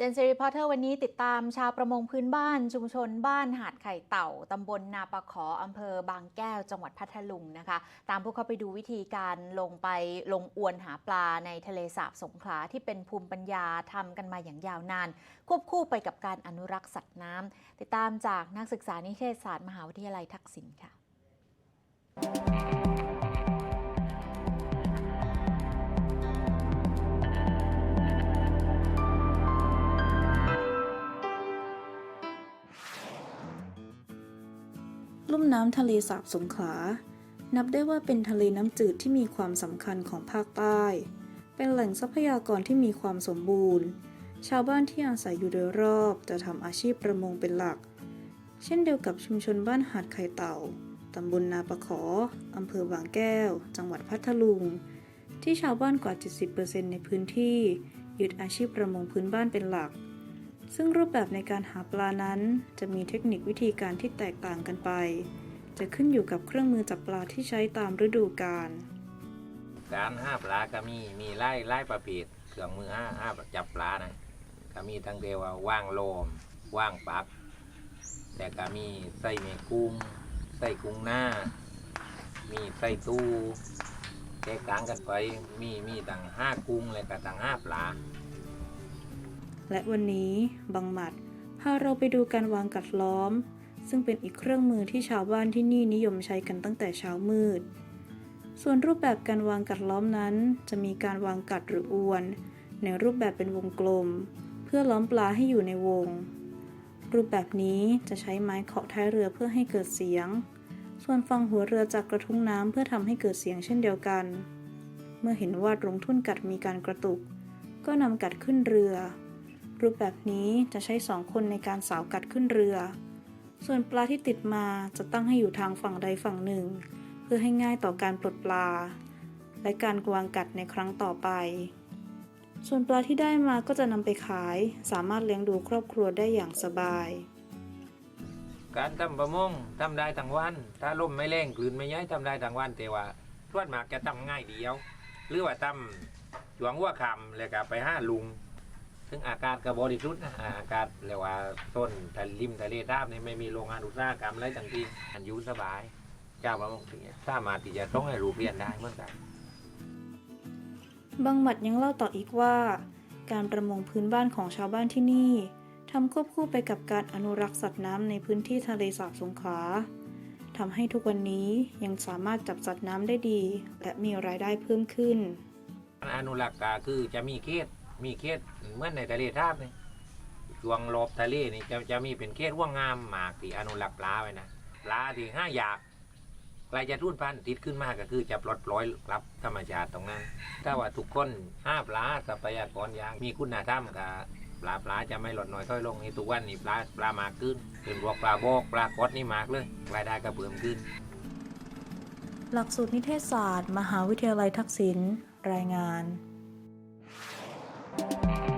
เจนซีรีพอร์เตอร์วันนี้ติดตามชาวประมงพื้นบ้าน ชุมชนบ้านหาดไข่เต่า ตำบลนาปะขออำเภอบางแก้ว จังหวัดพัทลุงนะคะ ตามพวกเขาไปดูวิธีการลงไปลงอวนหาปลาในทะเลสาบสงขลาที่เป็นภูมิปัญญาทำกันมาอย่างยาวนาน ควบคู่ไปกับการอนุรักษ์สัตว์น้ำติดตามจากนักศึกษานิเทศศาสตร์มหาวิทยาลัยทักษิณค่ะ ลุ่มน้ำทะเลสาบสงขลา นับได้ว่าเป็นทะเลน้ำจืดที่มีความสำคัญของภาคใต้ เป็นแหล่งทรัพยากรที่มีความสมบูรณ์ ชาวบ้านที่อาศัยอยู่โดยรอบจะทำอาชีพประมงเป็นหลัก เช่นเดียวกับชุมชนบ้านหาดไข่เต่าตำบลนาปะขออำเภอบางแก้ว จังหวัดพัทลุง ที่ชาวบ้านกว่า 70%ในพื้นที่ยึดอาชีพประมงพื้นบ้านเป็นหลัก ซึ่งรูปแบบในการหาปลานั้น จะมีเทคนิควิธีการที่แตกต่างกันไป จะขึ้นอยู่กับเครื่องมือจับปลาที่ใช้ตามฤดูกาล การห้าปลาก็มีมีไล่ไล่ประเภทเครื่องมือห้าห้าจับปลานะก็มีทั้งเดียวว่าวางโลม ว่างปัก แต่ก็มีไส้เมกุ้งไส้กุ้งหน้า มีไส้ตู้แตกต่างกันไปมีมีต่างห้ากุ้งและก็ต่างห้าปลา และวันนี้บังหมัดพาเราไปดูการวางกัดล้อม ซึ่งเป็นอีกเครื่องมือที่ชาวบ้านที่นี่นิยมใช้กันตั้งแต่เช้ามืด ส่วนรูปแบบการวางกัดล้อมนั้น จะมีการวางกัดหรืออวน ในรูปแบบเป็นวงกลม เพื่อล้อมปลาให้อยู่ในวง รูปแบบนี้จะใช้ไม้เคาะท้ายเรือเพื่อให้เกิดเสียง ส่วนฟังหัวเรือจากกระทุ้งน้ำเพื่อทำให้เกิดเสียงเช่นเดียวกัน เมื่อเห็นว่าตรงทุ่นกัดมีการกระตุก ก็นำกัดขึ้นเรือ รูปแบบนี้จะใช้สองคนในการสาวกัดขึ้นเรือ ส่วนปลาที่ติดมาจะตั้งให้อยู่ทางฝั่งใดฝั่งหนึ่ง เพื่อให้ง่ายต่อการปลดปลา และการวางกัดในครั้งต่อไป ส่วนปลาที่ได้มาก็จะนำไปขาย สามารถเลี้ยงดูครอบครัวได้อย่างสบาย การทำประมงทำได้ทั้งวัน ถ้าลมไม่แรงกลืนไม่ย้ายทำได้ทั้งวันแต่ว่าทวดมากจะทำง่ายเดียว หรือว่าทำหลวงว่าคำแล้วก็ไปห้าลุง ซึ่งอากาศก็บริสุทธิ์นะอากาศเรียกว่าต้นทะริมทะเลทาบนี่ไม่มีโรงงานอุตสาหกรรมอะไรต่างๆอันอยูสบาย เจ้าประมงถึงสามารถที่จะต้องให้รูปเรียนได้เหมือนกันบางหมัดยังเล่าต่ออีกว่า การประมงพื้นบ้านของชาวบ้านที่นี่ทำควบคู่ไปกับการอนุรักษ์สัตว์น้ำในพื้นที่ทะเลสาบสงขลาทำให้ทุกวันนี้ยังสามารถจับสัตว์น้ำได้ดี และมีรายได้เพิ่มขึ้น อนุรักษ์ก็คือจะมีเขต มีเขตเหมือนในทะเลทาบนี่ช่วงรอบทะเลนี่จะจะมีเป็นเขตว่างงามหมากที่อนุรักษ์ปลาไว้นะปลาที่ห้าอยากใครจะทุ่นพันติดขึ้นมากก็คือจะปลดปล่อยรับธรรมชาติตรงนั้น ถ้าว่าทุกคนห้าปลาทรัพยากรอย่างมีคุณธรรมกับปลาปลาจะไม่ลดน้อยถอยลงนี่ทุกวันนี่ปลาปลามากขึ้นเป็นพวกปลาบกปลากดนี่มากเลยรายได้ก็เพิ่มขึ้น หลักสูตรนิเทศศาสตร์ มหาวิทยาลัยทักษิณรายงาน Bye.